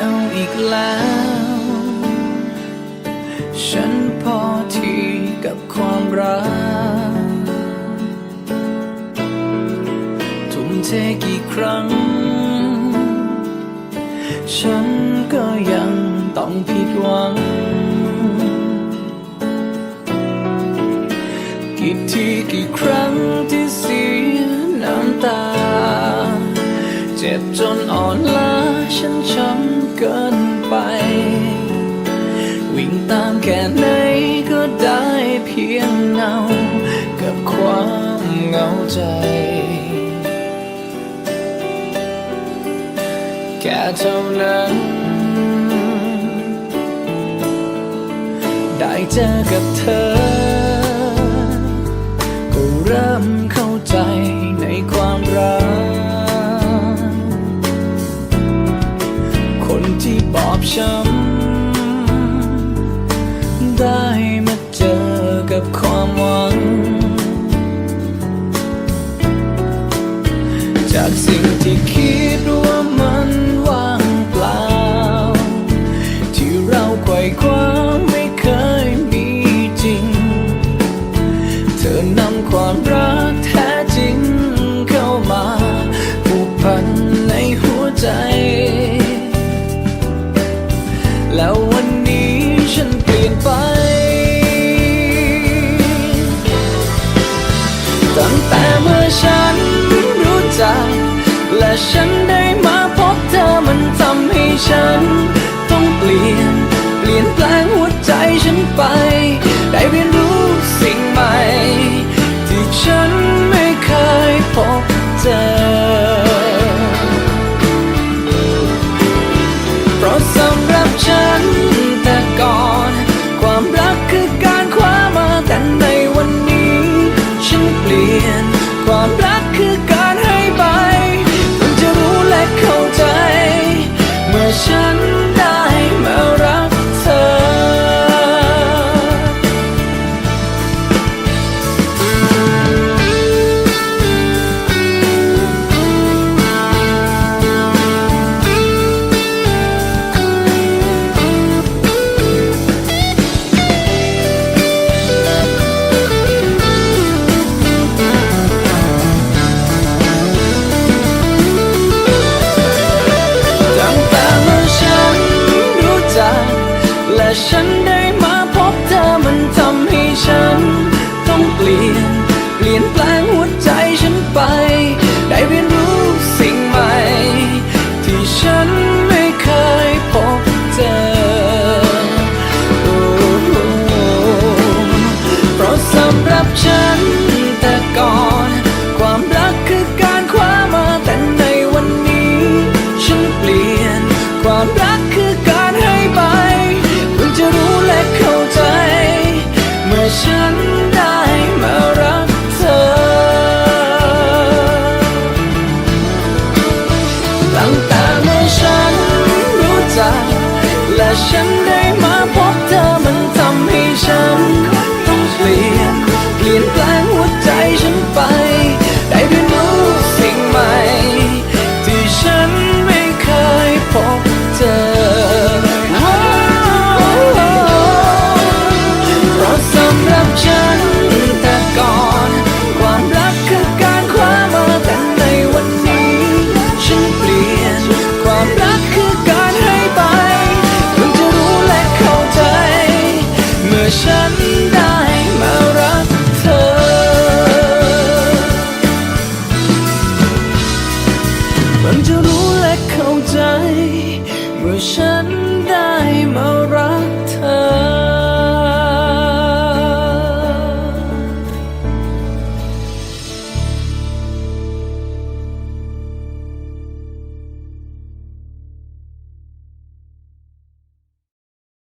เอาอีกแล้ว ฉันพอที่กับความรัก ทุ่มเทกี่ครั้ง ฉันก็ยังต้องผิดหวัง กี่ทีกี่ครั้งที่เสียน้ำตา เจ็บจนอ่อนล้า ฉันช้ำเกินไป วิ่งตามแค่ไหนก็ได้เพียงเงา กับความเหงาใจ แค่เท่านั้น ได้เจอกับเธอ บอบช้ำได้มาเจอกับความหวัง จากสิ่งที่คิดว่า อฉันรู้จัก และฉันได้มาพบเธอมันทำให้ฉัน ต้องเปลี่ยน เปลี่ยนแปลงหัวใจฉันไป ฉันได้มาพบเธอมันทำให้ฉัน ต้องเปลี่ยน เปลี่ยนแปลงหัวใจฉันไป ได้เรียน และฉันได้มาพบเธอมันทำให้ฉันต้องเปลี่ยนเปลี่ยนแปลงหัวใจฉันไป เพิ่